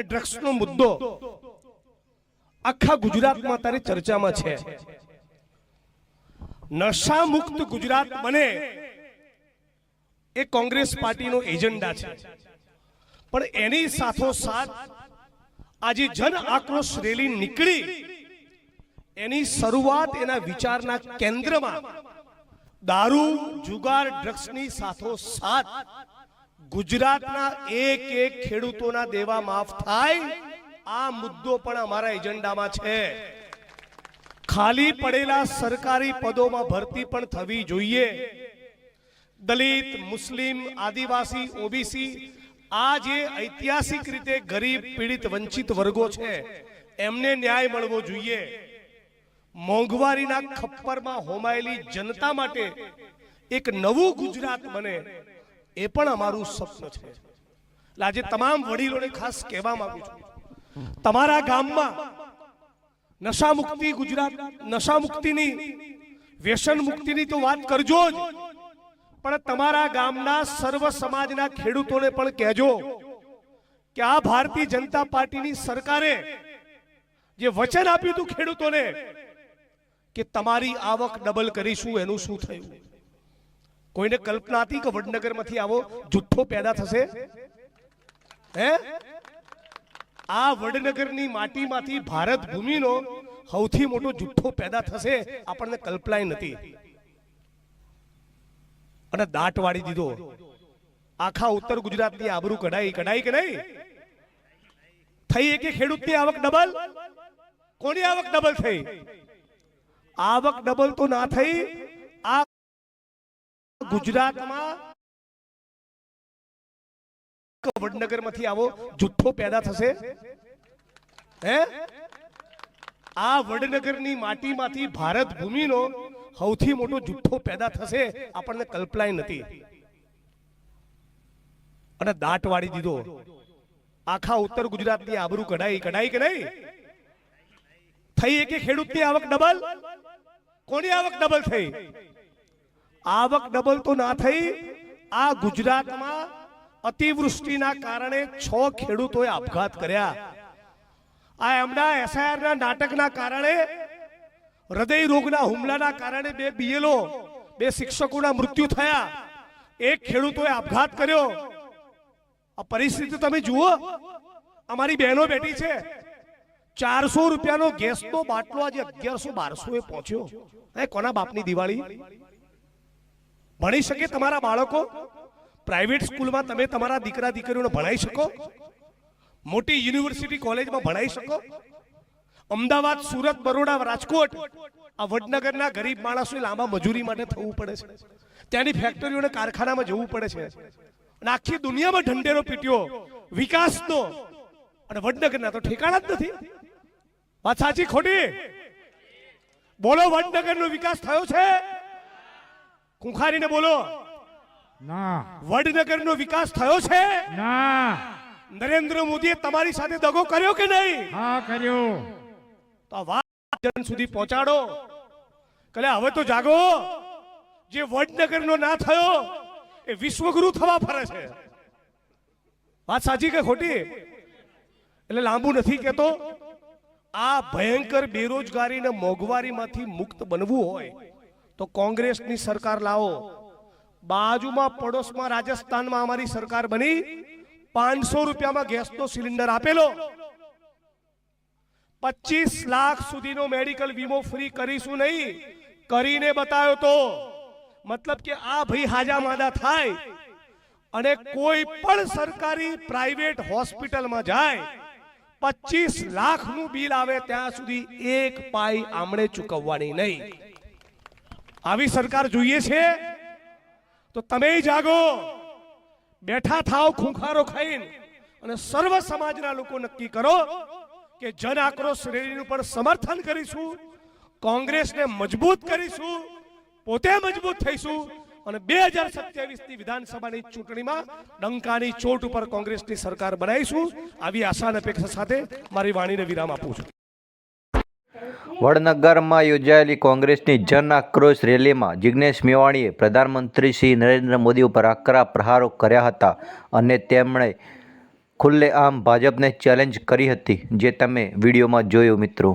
અને ડ્રગ્સનો મુદ્દો. આખા ગુજરાતમાં અત્યારે ચર્ચામાં છે. નશા મુક્ત ગુજરાત બને એ કોંગ્રેસ પાર્ટીનો એજન્ડા છે. પણ એની સાથોસાથ આજે જન આક્રોશ રેલી નીકળી. એની શરૂઆત એના વિચારના કેન્દ્રમાં દારૂ, જુગાર, ડ્રગ્સની સાથોસાથ ગુજરાતના એક એક ખેડૂતોના દેવા માફ થાય, આ મુદ્દો પણ અમારા એજન્ડામાં છે. ખાલી પડેલા સરકારી પદોમાં ભરતી પણ થવી જોઈએ. દલિત, મુસ્લિમ, આદિવાસી, ઓબીસી, આ જે ઐતિહાસિક રીતે ગરીબ, પીડિત, વંચિત વર્ગો છે, એમને ન્યાય મળવો જોઈએ. મોંઘવારીના ખપ્પરમાં હોમાયેલી જનતા માટે એક નવું ગુજરાત બને. એ પણ અમારું સ્વપ્ન છે. એટલે આજે તમામ વડીલોને ખાસ કહેવા માંગુ છું. તમારા ગામમાં નશા મુક્તિ ગુજરાત, નશા મુક્તિની, વ્યસન મુક્તિની તો વાત કરજો જ. પણ તમારા ગામના સર્વ સમાજના ખેડૂતોને પણ કહેજો કે આ ભારતીય જનતા પાર્ટીની સરકારે જે વચન આપ્યું હતું ખેડૂતોને, કે તમારી આવક ડબલ કરીશું, એનું શું થયું? કોઈને કલ્પના હતી કે વડનગરમાંથી આવો જુઠ્ઠો પેદા થશે? હે? આ વડનગરની માટીમાંથી ભારત ભૂમિનો સૌથી મોટો જુઠ્ઠો પેદા થશે આપણને કલ્પના નથી. અને દાટ વાળી દીધો. આખા ઉત્તર ગુજરાતની આબરૂ કઢાઈ કઢાઈ કે નહીં? થઈ કે ખેડૂતની આવક ડબલ? કોની આવક ડબલ થઈ? આવક ડબલ તો ના થઈ. ગુજરાતમાં વડનગરમાંથી આવો જુઠ્ઠો પેદા થશે? હે? આ વડનગરની માટીમાંથી ભારત ભૂમિનો સૌથી મોટો જુઠ્ઠો પેદા થશે આપણને કલ્પનાય નથી. અને દાટ વાળી દીધો. આખા ઉત્તર ગુજરાતની આબરૂ કઢાઈ કઢાઈ કે નહીં? થઈ કે ખેડૂતની આવક ડબલ? કોની આવક ડબલ થઈ? આવક ડબલ તો ના થઈ. આ ગુજરાતમાં અતિવૃષ્ટિના કારણે છ ખેડૂતોએ આપઘાત કર્યા. આ એમના એસઆઈઆરના નાટકના કારણે હૃદય રોગના હુમલાના કારણે બે બીએલઓ, બે શિક્ષકોના મૃત્યુ થયા. એક ખેડૂતોએ આપઘાત કર્યો. આ પરિસ્થિતિ તમે જુઓ. અમારી બહેનો બેઠી છે. ચારસો રૂપિયાનો ગેસનો બાટલો આજે અગિયારસો બારસો એ પહોંચ્યો કોના બાપની દિવાળી? ભણી શકે તમારા બાળકો? પ્રાઇવેટ સ્કૂલમાં તમે તમારા દીકરા, દીકરીઓને ભણાઈ શકો? મોટી યુનિવર્સિટી કોલેજમાં ભણાઈ શકો? અમદાવાદ, સુરત, બરોડા, રાજકોટ આ વડનગરના ગરીબ માણસોને લાંબા મજૂરી માટે થવું પડે છે. ત્યાંની ફેક્ટરીઓને કારખાનામાં જવું પડે છે. અને આખી દુનિયામાં ઢંઢેરો પીટ્યો, વિકાસનો. અને વડનગરના તો ઠેકાણા જ નથી. વાત સાચી ખોટી? બોલો, વડનગરનો વિકાસ થયો છે? કુંખારીને બોલો ના. વડનગરનો વિકાસ થયો છે? ના. નરેન્દ્ર મોદીએ તમારી સાથે દગો કર્યો કે નહીં? હા કર્યો. તો વાત જન સુધી પહોંચાડો. કલે હવે તો જાગો. જે વડનગરનો ના થયો એ વિશ્વગુરુ થવા ફરે છે. વાત સાચી કે ખોટી? એટલે લાંબુ નથી કેતો. આ ભયંકર બેરોજગારી ને મોંઘવારીમાંથી મુક્ત બનવું હોય તો કોંગ્રેસની સરકાર લાવો. બાજુમાં પડોશમાં રાજસ્થાનમાં અમારી સરકાર બની. પાંચસો રૂપિયામાં ગેસનો સિલિન્ડર આપેલો. પચીસ લાખ સુધીનો મેડિકલ વીમો ફ્રી કરીશું નહીં. કરીને બતાવ્યો તો. મતલબ કે આ ભાઈ હાજા માદા થાય. અને કોઈ પણ સરકારી પ્રાઇવેટ હોસ્પિટલમાં જાય. પચીસ લાખનું બિલ આવે ત્યાં સુધી એક પાઈ આમણે ચૂકવવાની નહીં. આવી સરકાર જોઈએ છે, તો તમે જાગો. બેઠા થાવ, ખૂંખારો ખાઈને. અને સર્વ સમાજના લોકો નક્કી કરો કે જન આક્રોશ રેલીનું પણ સમર્થન કરીશું, કોંગ્રેસને મજબૂત કરીશું, પોતે મજબૂત થઈશું. અને બે હજાર સત્યાવીસની વિધાનસભાની ચૂંટણીમાં ડંકાની ચોટ ઉપર કોંગ્રેસની સરકાર બનાવીશું. આવી આશા અને અપેક્ષા સાથે મારી વાણીને વિરામ આપું છું. વડનગરમાં યોજાયેલી કોંગ્રેસની જન આક્રોશ રેલીમાં જિગ્નેશ મેવાણીએ પ્રધાનમંત્રી શ્રી નરેન્દ્ર મોદી ઉપર આકરા પ્રહારો કર્યા હતા અને તેમણે ખુલ્લેઆમ ભાજપને ચેલેન્જ કરી હતી, જે તમે વિડીયોમાં જોયું મિત્રો.